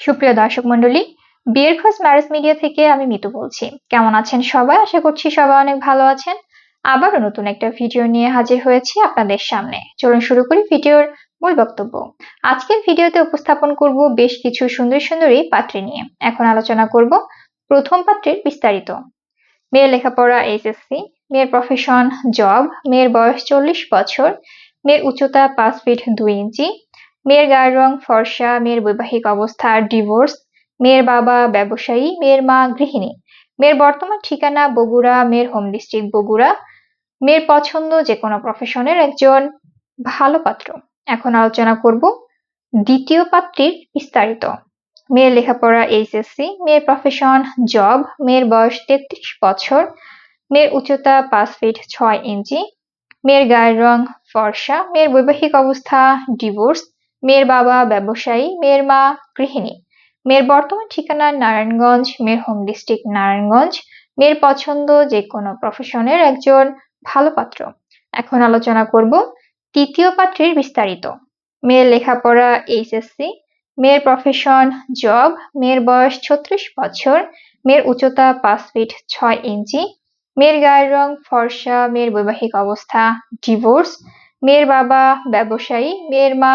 সুপ্রিয় দর্শক মন্ডলী বিয়ের খোঁজ ম্যারেজ মিডিয়া থেকে আমি মিতু বলছি। কেমন আছেন সবাই? আশা করছি সবাই অনেক ভালো আছেন। আবারও নতুন একটা ভিডিও নিয়ে হাজির হয়েছি আপনাদের সামনে। চলুন শুরু করি ভিডিওর মূল বক্তব্য। আজকের ভিডিওতে উপস্থাপন করব বেশ কিছু সুন্দর সুন্দরী পাত্রী নিয়ে। এখন আলোচনা করব প্রথম পাত্রের বিস্তারিত। মেয়ের লেখাপড়া এইচএসসি, মেয়ের প্রফেশন জব মেয়ের বয়স চল্লিশ বছর, মেয়ের উচ্চতা পাঁচ ফিট দুই ইঞ্চি মেয়ের গায়ের রং, ফর্সা, মেয়ের বৈবাহিক অবস্থা ডিভোর্স মেয়ের বাবা ব্যবসায়ী, মেয়ের মা গৃহিণী। মেয়ের বর্তমান ঠিকানা বগুড়া, মেয়ের হোম ডিস্ট্রিক্ট বগুড়া। মেয়ের পছন্দ যে কোনো প্রফেশনের একজন ভালো পাত্র। এখন আলোচনা করব দ্বিতীয় পাত্রীর বিস্তারিত। মেয়ের লেখাপড়া এইচএসসি মেয়ের প্রফেশন জব মেয়ের বয়স তেত্রিশ বছর, মেয়ের উচ্চতা পাঁচ ফিট ছয় ইঞ্চি মেয়ের গায়ের রং ফর্সা, মেয়ের বৈবাহিক অবস্থা ডিভোর্স মেয়ের বাবা ব্যবসায়ী, মেয়ের মা গৃহিণী। মেয়ের বর্তমান ঠিকানা নারায়ণগঞ্জ, মেয়ের হোম ডিস্ট্রিক্ট নারায়ণগঞ্জ। মেয়ের পছন্দ যে কোনো প্রফেশনের একজন ভালো পাত্র। এখন আলোচনা করব তৃতীয় পাত্রীর বিস্তারিত। মেয়ের লেখাপড়া এইচএসসি মেয়ের প্রফেশন জব মেয়ের বয়স ছত্রিশ বছর, মেয়ের উচ্চতা পাঁচ ফিট ছয় ইঞ্চি মেয়ের গায়ের রং ফর্সা, মেয়ের বৈবাহিক অবস্থা ডিভোর্স মেয়ের বাবা ব্যবসায়ী, মেয়ের মা